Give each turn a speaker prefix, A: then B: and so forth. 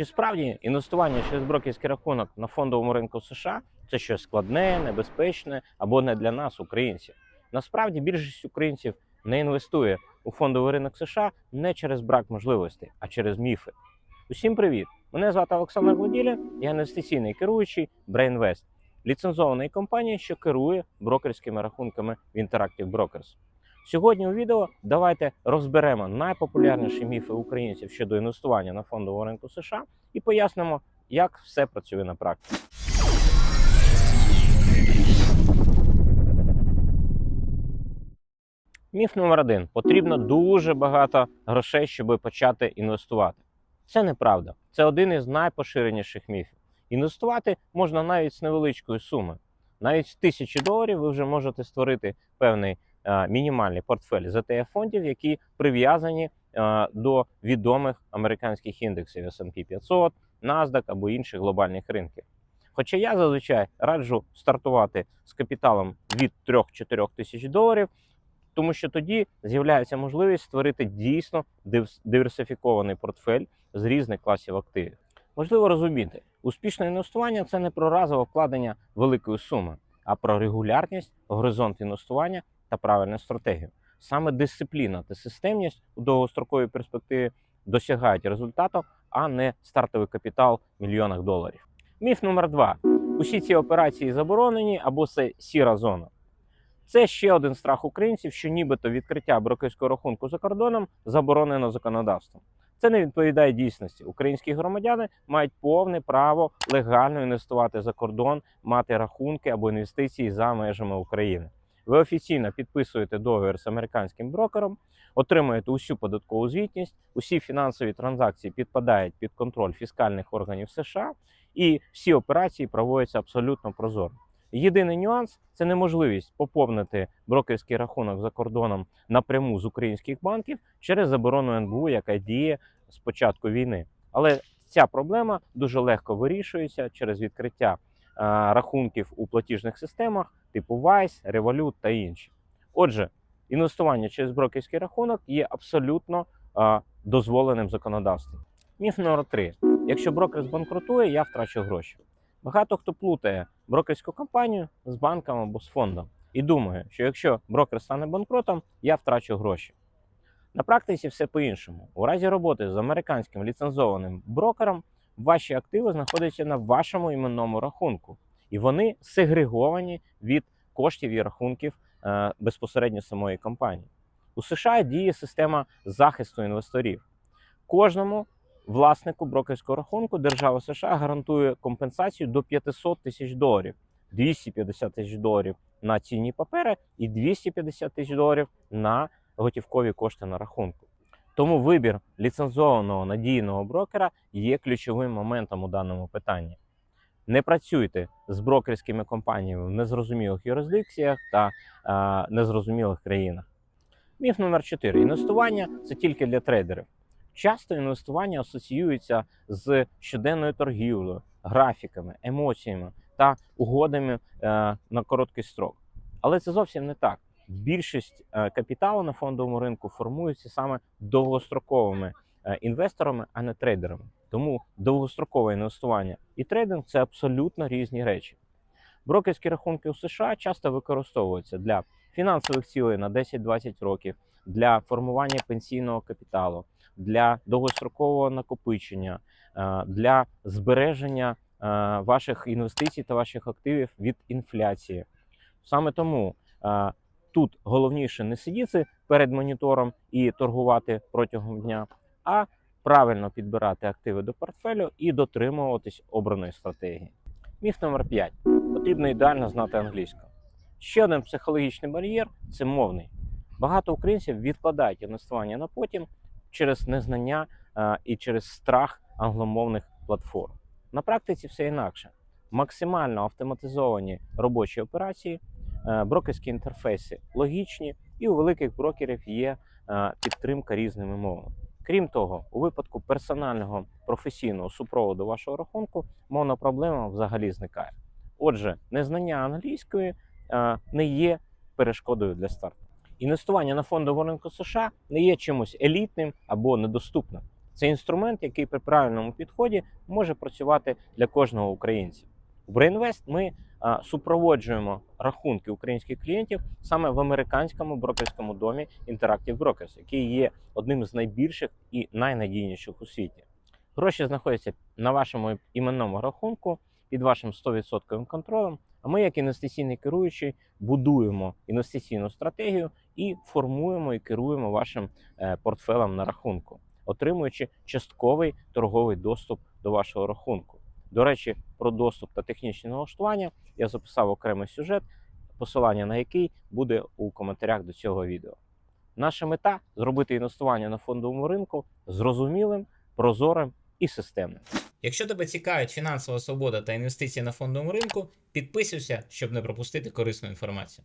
A: Чи справді інвестування через брокерський рахунок на фондовому ринку США це щось складне, небезпечне або не для нас, українців? Насправді більшість українців не інвестує у фондовий ринок США не через брак можливостей, а через міфи. Усім привіт! Мене звати Олександр Гладіля, я інвестиційний керуючий BrainVest, ліцензованої компанії, що керує брокерськими рахунками в Interactive Brokers. Сьогодні у відео давайте розберемо найпопулярніші міфи українців щодо інвестування на фондовому ринку США і пояснимо, як все працює на практиці. Міф номер один: потрібно дуже багато грошей, щоб почати інвестувати. Це неправда. Це один із найпоширеніших міфів. Інвестувати можна навіть з невеличкої суми. Навіть з тисячі доларів ви вже можете створити певний мінімальний портфель з ETF фондів, які прив'язані е, до відомих американських індексів S&P 500, NASDAQ або інших глобальних ринків. Хоча я зазвичай раджу стартувати з капіталом від 3-4 тисяч доларів, тому що тоді з'являється можливість створити дійсно диверсифікований портфель з різних класів активів. Важливо розуміти, успішне інвестування це не про разове вкладення великої суми, а про регулярність, горизонт інвестування та правильну стратегію. Саме дисципліна та системність у довгостроковій перспективі досягають результату, а не стартовий капітал в мільйонах доларів. Міф номер два: усі ці операції заборонені або це сіра зона. Це ще один страх українців, що нібито відкриття брокерського рахунку за кордоном заборонено законодавством. Це не відповідає дійсності. Українські громадяни мають повне право легально інвестувати за кордон, мати рахунки або інвестиції за межами України. Ви офіційно підписуєте договір з американським брокером, отримуєте усю податкову звітність, усі фінансові транзакції підпадають під контроль фіскальних органів США, і всі операції проводяться абсолютно прозоро. Єдиний нюанс це неможливість поповнити брокерський рахунок за кордоном напряму з українських банків через заборону НБУ, яка діє з початку війни. Але ця проблема дуже легко вирішується через відкриття рахунків у платіжних системах типу Wise, Revolut та інші. Отже, інвестування через брокерський рахунок є абсолютно е, дозволеним законодавством. Міф номер 3. Якщо брокер збанкрутує, я втрачу гроші. Багато хто плутає брокерську компанію з банком або з фондом і думає, що якщо брокер стане банкротом, я втрачу гроші. На практиці все по-іншому. У разі роботи з американським ліцензованим брокером ваші активи знаходяться на вашому іменному рахунку, і вони сегреговані від коштів і рахунків е, безпосередньо самої компанії. У США діє система захисту інвесторів. Кожному власнику брокерського рахунку держава США гарантує компенсацію до 500 тисяч доларів, 250 тисяч доларів на цінні папери і 250 тисяч доларів на готівкові кошти на рахунку. Тому вибір ліцензованого надійного брокера є ключовим моментом у даному питанні. Не працюйте з брокерськими компаніями в незрозумілих юрисдикціях та а, незрозумілих країнах. Міф номер 4. Інвестування це тільки для трейдерів. Часто інвестування асоціюється з щоденною торгівлею, графіками, емоціями та угодами е, на короткий строк. Але це зовсім не так. Більшість е, капіталу на фондовому ринку формується саме довгостроковими е, інвесторами, а не трейдерами. Тому довгострокове інвестування і трейдинг це абсолютно різні речі. Брокерські рахунки у США часто використовуються для фінансових цілей на 10-20 років, для формування пенсійного капіталу, для довгострокового накопичення, е, для збереження е, ваших інвестицій та ваших активів від інфляції. Саме тому е, тут головніше не сидіти перед монітором і торгувати протягом дня, а правильно підбирати активи до портфелю і дотримуватись обраної стратегії. Міф номер 5. Потрібно ідеально знати англійську. Ще один психологічний бар'єр це мовний. Багато українців відкладають інвестування на потім через незнання е, і через страх англомовних платформ. На практиці все інакше. Максимально автоматизовані робочі операції, е, брокерські інтерфейси логічні, і у великих брокерів є е, підтримка різними мовами. Крім того, у випадку персонального професійного супроводу вашого рахунку мовна проблема взагалі зникає. Отже, незнання англійської е, не є перешкодою для старту. Інвестування на фондовому ринку США не є чимось елітним або недоступним. Це інструмент, який при правильному підході може працювати для кожного українця. У BrainVest ми супроводжуємо рахунки українських клієнтів саме в американському брокерському домі Interactive Brokers, який є одним з найбільших і найнадійніших у світі. Гроші знаходяться на вашому іменному рахунку під вашим 100% контролем. А ми, як інвестиційний керуючий, будуємо інвестиційну стратегію і формуємо і керуємо вашим е, портфелем на рахунку, отримуючи частковий торговий доступ до вашого рахунку. До речі, про доступ та технічні налаштування я записав окремий сюжет, посилання на який буде у коментарях до цього відео. Наша мета зробити інвестування на фондовому ринку зрозумілим, прозорим і системним.
B: Якщо тебе цікавить фінансова свобода та інвестиції на фондовому ринку, підписуйся, щоб не пропустити корисну інформацію.